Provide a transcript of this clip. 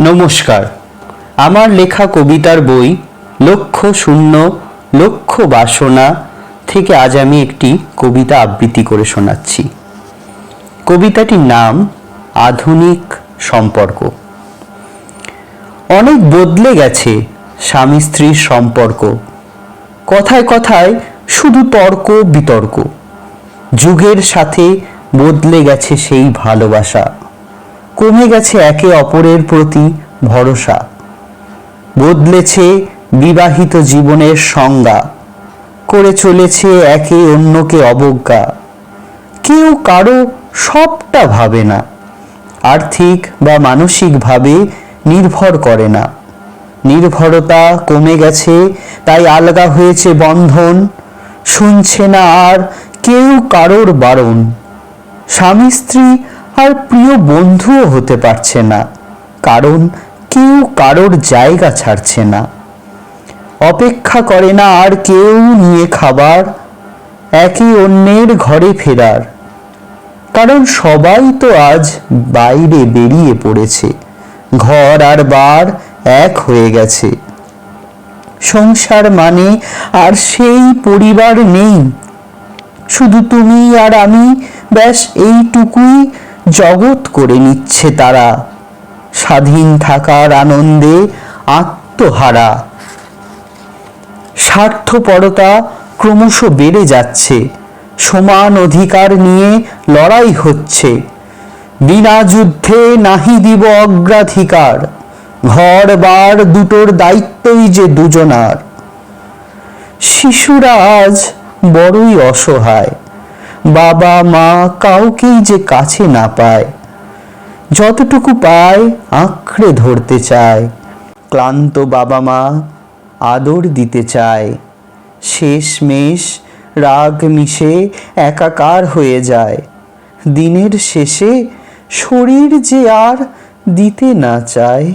নমস্কার। আমার লেখা কবিতার বই লক্ষ শূন্য লক্ষ বাসনা থেকে আজ আমি একটি কবিতা আবৃত্তি করে শোনাচ্ছি। কবিতাটির নাম আধুনিক সম্পর্ক। অনেক বদলে গেছে স্বামী স্ত্রীর সম্পর্ক। কথায় কথায় শুধু তর্ক, বিতর্ক। যুগের সাথে বদলে গেছে সেই ভালোবাসা। কমে গেছে একে অপরের প্রতি ভরসা। বদলেছে বিবাহিত জীবনের সংজ্ঞা। করে চলেছে একে অন্যকে অবজ্ঞা। কেউ কারও সবটা ভাবে না। আর্থিক বা মানসিকভাবে নির্ভর করে না। নির্ভরতা কমে গেছে, তাই আলগা হয়েছে বন্ধন। শুনছে না আর কেউ কারোর বারণ। স্বামী স্ত্রী আর প্রিয় বন্ধুও হতে পারছে না, কারণ কেউ কারোর জায়গা ছাড়ছে না। অপেক্ষা করে না আর কেউ নিয়ে খাবার, একে অন্যের ঘরে ফেরার। কারণ সবাই তো আজ বাইরে বেরিয়ে পড়েছে, ঘর আর বার এক হয়ে গেছে। সংসার মানে আর সেই পরিবার নেই। শুধু তুমি আর আমি, ব্যাস এইটুকুই জগৎ করে নিচ্ছে তারা। স্বাধীন থাকার আনন্দে আত্মহারা। স্বার্থপরতা ক্রমশ বেড়ে যাচ্ছে। সমান অধিকার নিয়ে লড়াই হচ্ছে। বিনা যুদ্ধে নাহি দিব অগ্রাধিকার। ঘর বার দুটোর দায়িত্বই যে দুজনার। শিশুরা আজ বড়ই অসহায়। বাবা মা কাউকেই যে কাছে না পায়। যতটুকু পায় আঁকড়ে ধরতে চায়। ক্লান্ত বাবা মা আদর দিতে চায়। শেষমেশ রাগ মিশে একাকার হয়ে যায়। দিনের শেষে শরীর যে আর দিতে না চায়।